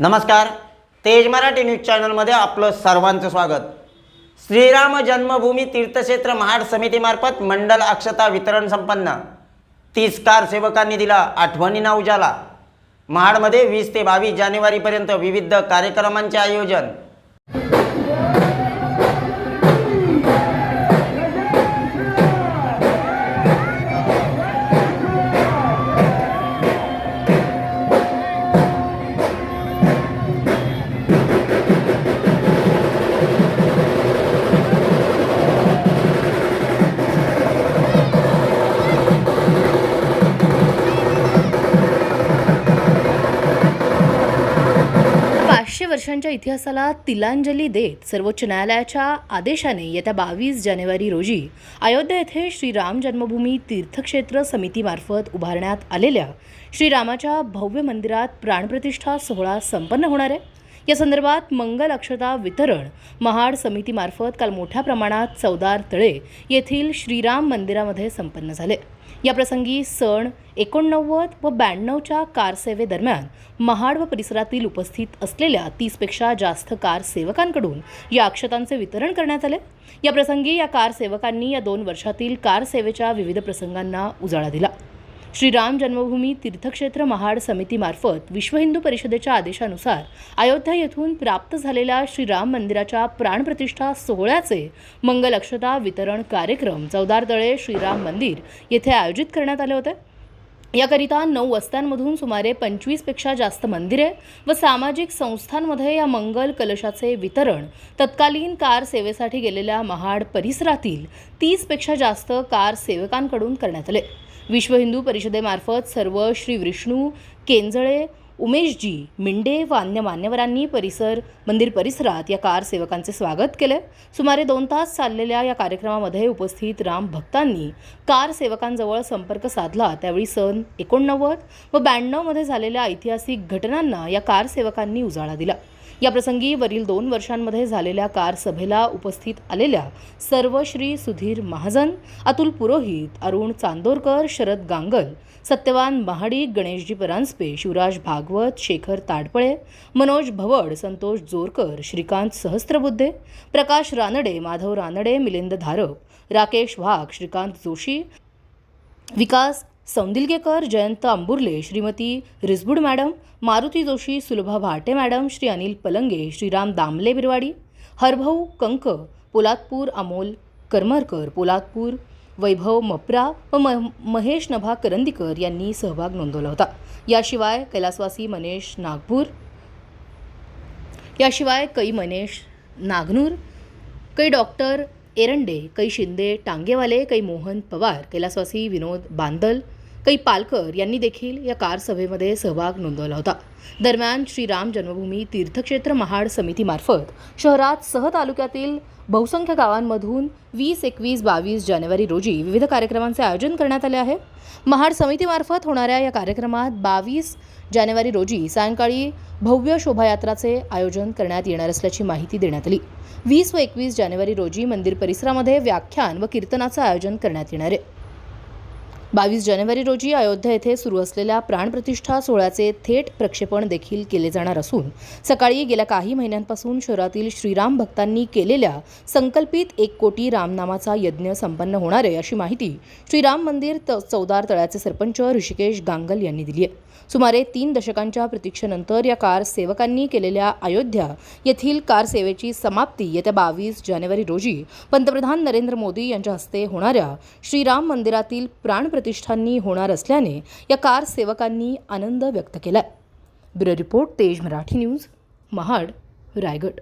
नमस्कार. तेज मराठी न्यूज चॅनलमध्ये आपलं सर्वांचं स्वागत. श्रीराम जन्मभूमी तीर्थक्षेत्र महाड समितीमार्फत मंडल अक्षता वितरण संपन्न. तीस कार सेवकांनी दिला आठवणींना उजाला. महाडमध्ये वीस ते बावीस जानेवारीपर्यंत विविध कार्यक्रमांचे आयोजन. पाचशे वर्षांच्या इतिहासाला तिलांजली देत सर्वोच्च न्यायालयाच्या आदेशाने येत्या बावीस जानेवारी रोजी अयोध्या येथे श्रीराम जन्मभूमी तीर्थक्षेत्र समितीमार्फत उभारण्यात आलेल्या श्रीरामाच्या भव्य मंदिरात प्राणप्रतिष्ठा सोहळा संपन्न होणार आहे. या संदर्भात मंगल अक्षता वितरण महाड समितीमार्फत काल मोठ्या प्रमाणात चौदार तळे येथील श्रीराम मंदिरामध्ये संपन्न झाले. याप्रसंगी सण एकोणनव्वद व ब्याण्णवच्या कारसेवेदरम्यान महाड व परिसरातील उपस्थित असलेल्या तीसपेक्षा जास्त कार सेवकांकडून या अक्षतांचे वितरण करण्यात आले. याप्रसंगी या कार सेवकांनी या दोन वर्षातील कार सेवेच्या विविध प्रसंगांना उजाळा दिला. श्रीराम जन्मभूमी तीर्थक्षेत्र महाड समितीमार्फत विश्व हिंदू परिषदेच्या आदेशानुसार अयोध्या येथून प्राप्त झालेल्या श्रीराम मंदिराच्या प्राणप्रतिष्ठा सोहळ्याचे मंगल अक्षता वितरण कार्यक्रम चौदार तळे श्रीराम मंदिर येथे आयोजित करण्यात आले होते. याकरिता नऊ वस्त्यांमधून सुमारे पंचवीसपेक्षा जास्त मंदिरे व सामाजिक संस्थांमध्ये या मंगल कलशाचे वितरण तत्कालीन कार सेवेसाठी गेलेल्या महाड परिसरातील तीसपेक्षा जास्त कार सेवकांकडून करण्यात आले. विश्व हिंदू परिषदेमार्फत सर्व श्री विष्णू केंजळे उमेशजी मिंडे व अन्य मान्यवरांनी परिसर मंदिर परिसरात या कार सेवकांचे स्वागत केले. सुमारे दोन तास चाललेल्या या कार्यक्रमामध्ये उपस्थित राम भक्तांनी कार सेवकांजवळ संपर्क साधला. त्यावेळी सन एकोणनव्वद व ब्याण्णवमध्ये झालेल्या ऐतिहासिक घटनांना या कार सेवकांनी उजाळा दिला. याप्रसंगी वरील दोन वर्षांमध्ये झालेल्या कार सभेला उपस्थित आलेल्या सर्व श्री सुधीर महाजन अतुल पुरोहित अरुण चांदोरकर शरद गांगल सत्यवान महाडिक गणेशजी परांजपे शिवराज भागवत शेखर ताडपळे मनोज भवड संतोष जोरकर श्रीकांत सहस्त्रबुद्धे प्रकाश रानडे माधव रानडे मिलिंद धारप राकेश वाघ श्रीकांत जोशी विकास सौंदिलगेकर जयंत अंबुर्ले श्रीमती रिसबुड मॅडम मारुती जोशी सुलभा भाटे मॅडम श्री अनिल पलंगे श्रीराम दामले बिरवाडी हरभाऊ कंक पोलादपूर अमोल करमरकर पोलादपूर वैभव मप्रा व म महेश नभा करंदीकर यांनी सहभाग नोंदवला होता. याशिवाय कैलासवासी मनेश नागपूर याशिवाय कै मनेश नागनूर कै डॉक्टर एरंडे कै शिंदे टांगेवाले कै मोहन पवार कैलासवासी विनोद बांदल कै पालकर यांनी देखील या कार सभेमध्ये सहभाग नोंदवला होता. दरम्यान श्रीराम जन्मभूमी तीर्थक्षेत्र महाड समितीमार्फत शहरात सह तालुक्यातील बहुसंख्य गावांमधून वीस एकवीस बावीस जानेवारी रोजी विविध कार्यक्रमांचे आयोजन करण्यात आले आहे. महाड समितीमार्फत होणाऱ्या या कार्यक्रमात बावीस जानेवारी रोजी सायंकाळी भव्य शोभायात्राचे आयोजन करण्यात येणार असल्याची माहिती देण्यात आली. वीस व एकवीस जानेवारी रोजी मंदिर परिसरामध्ये व्याख्यान व कीर्तनाचं आयोजन करण्यात येणार आहे. बावीस जानेवारी रोजी अयोध्या येथे सुरू असलेल्या प्राणप्रतिष्ठा सोहळ्याचे थेट प्रक्षेपण देखील केले जाणार असून सकाळी गेल्या काही महिन्यांपासून शहरातील श्रीराम भक्तांनी केलेल्या संकल्पित एक कोटी रामनामाचा यज्ञ संपन्न होणार आहे अशी माहिती श्रीराम मंदिर त चौदार तळ्याचे सरपंच ऋषिकेश गांगल यांनी दिली आहे. सुमारे तीन दशकांच्या प्रतीक्षेनंतर या कार सेवकांनी केलेल्या अयोध्या येथील कार सेवेची समाप्ती येत्या बावीस जानेवारी रोजी पंतप्रधान नरेंद्र मोदी यांच्या हस्ते होणाऱ्या श्रीराम मंदिरातील प्रतिष्ठांनी होणार असल्याने या कार सेवकांनी आनंद व्यक्त केला ब्युरो रिपोर्ट तेज मराठी न्यूज महाड रायगड.